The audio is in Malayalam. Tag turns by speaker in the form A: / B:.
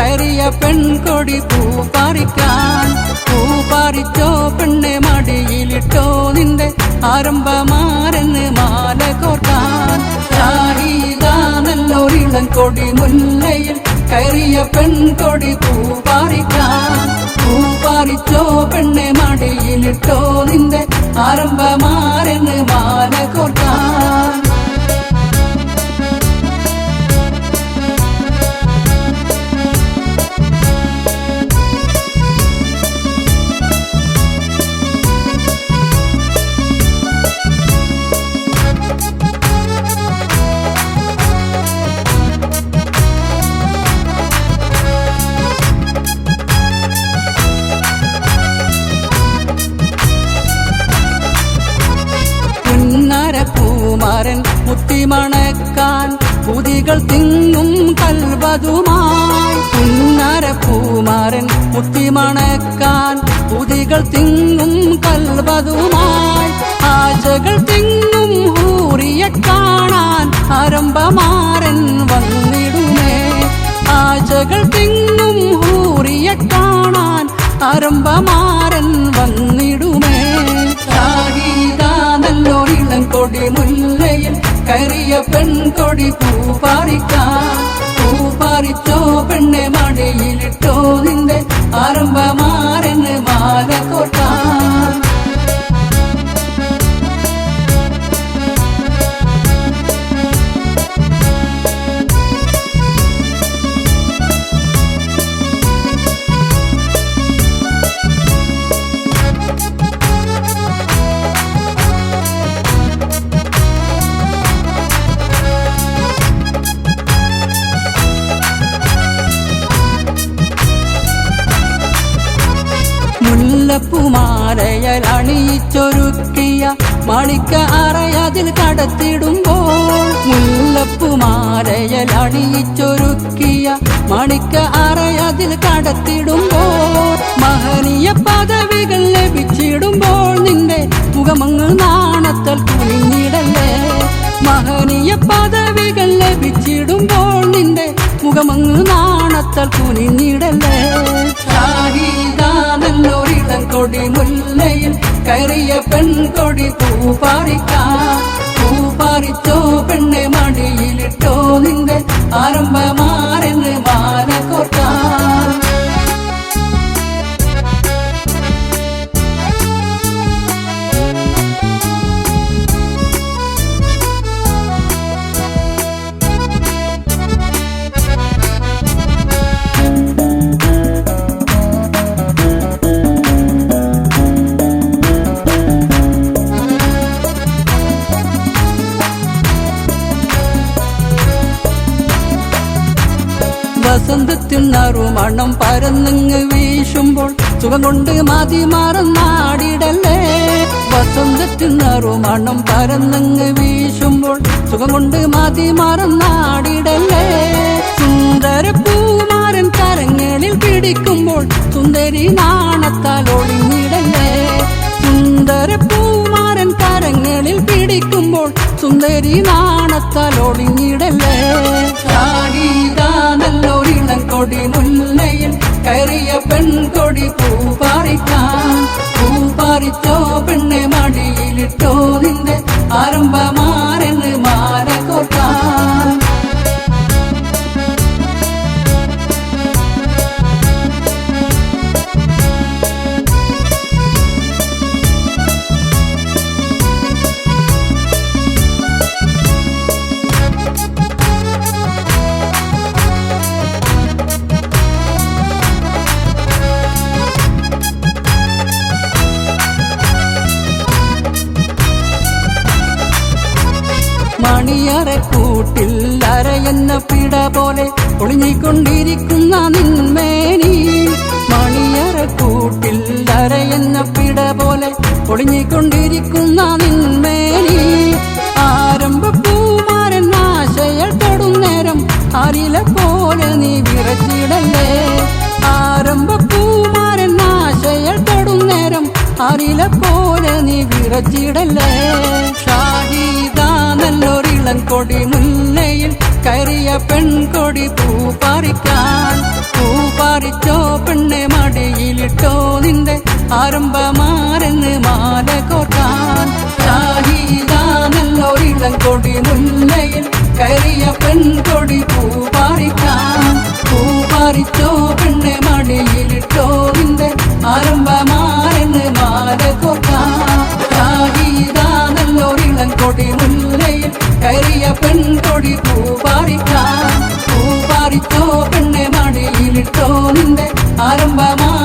A: കയറിയ പെൺകൊടി പൂ പറിക്കാൻ. പൂ പറിച്ചോ പെണ്ണെ മടിയിലിട്ടോ നിന്റെ ആരംഭമാരെന്ന് മാല കോർക്കാൻ. ഷാഹിദാനല്ലോരിളം കൊടി മുല്ലയിൽ കയറിയ പെൺകൊടി പൂ പറിക്കാൻ. പൂ പറിച്ചോ പെണ്ണെ മടിയിലിട്ടോ നിന്റെ ആരംഭമാരെന്ന് പുന്നരപ്പൂമാരൻ മുത്തിമണക്കാൻ പുതികൾ തിങ്ങും കൽവതുമായി പുന്നരപ്പൂമാരൻ മുത്തിമണക്കാൻ പുതികൾ തിങ്ങും കൽവതുമായി ആജകൾ തിങ്ങും ഊറിയ കാണാൻ ആരംഭമാരൻ വന്നിടുമേ. ആജകൾ തിങ്ങും ഊറിയ കാണാൻ ആരംഭമാരൻ വന്നിടുമേ. ഇളം കൊടി മുല്ലയിൽ കയറിയ പെൺകൊടി പൂ പറിക്കാൻ പൂ പറിച്ചോ പെണ്ണെ മടിയിലിട്ടോ നിന്റെ ആരംഭമാരെന്ന് മുല്ലപ്പുമാലയൽ അണിയിച്ചൊരുക്കിയ മണിക്ക അറയതിൽ കടത്തിടുമ്പോൾ മുല്ലപ്പുമാലയൽ അണിയിച്ചൊരുക്കിയ മണിക്ക അറയതിൽ കടത്തിടുമ്പോൾ മഹനീയ പദവികൾ ലഭിച്ചിടുമ്പോൾ നിന്റെ മുഖമങ്ങൾ നാണത്തൽ കുനിഞ്ഞിടല്ലേ? മഹനീയ പദവികൾ ലഭിച്ചിടുമ്പോൾ നിന്റെ മുഖമങ്ങ് നാണത്തൽ കുനിഞ്ഞിടല്ലേ? കയറിയ പെൺകൊടി പൂ പൂപാറിച്ചോ പെണ്ണെ വസന്തത്തിൽ നറുമണം പരന്നങ്ങ് വീശുമ്പോൾ സുഖം കൊണ്ട് മതി മറന്നാടിടല്ലേ വസന്തത്തിൽ നറുമണം പരന്നങ്ങ് വീശുമ്പോൾ സുഖം കൊണ്ട് മതി മറന്നാടിടല്ലേ സുന്ദര പൂമാരൻ കരങ്ങളിൽ പിടിക്കുമ്പോൾ സുന്ദരി നാണത്താൽ ഒളിഞ്ഞിടല്ലേ? സുന്ദര പൂമാരൻ കരങ്ങളിൽ പിടിക്കുമ്പോൾ സുന്ദരി നാണത്താൽ ഒളിഞ്ഞിടല്ലേ? മണിയറക്കൂട്ടിൽ അരയെന്ന പിട പോലെ ഒളിഞ്ഞിക്കൊണ്ടിരിക്കുന്ന നിന്മേനി. മണിയറക്കൂട്ടിൽ അരയെന്ന പിട പോലെ ഒളിഞ്ഞിക്കൊണ്ടിരിക്കുന്ന നിന്മേനി. ആരംഭ പൂമാരൻ ആശയൽ തൊടുന്നേരം അരില പോലെ നീ വിറച്ചിടല്ലേ. ആരംഭ പൂമാരൻ ആശയൽ തൊടുന്നേരം അരില പോലെ നീ വിറച്ചിടല്ലേ. ഷാഹിദ നല്ലൊരിളം കൊടി കയറിയ പെൺകൊടി പൂ പറിക്കാൻ. പൂ പറിച്ചോ പെണ്ണെ മടിയിലിട്ടോ നിന്റെ ആരംഭമാരെന്ന് മാല കോർക്കാൻ. ഇളം കൊടി മുല്ലയിൽ കയറിയ പെൺകൊടി പൂ പറിക്കാൻ. പൂ പറിച്ചോ പറിക്കാൻ പൂ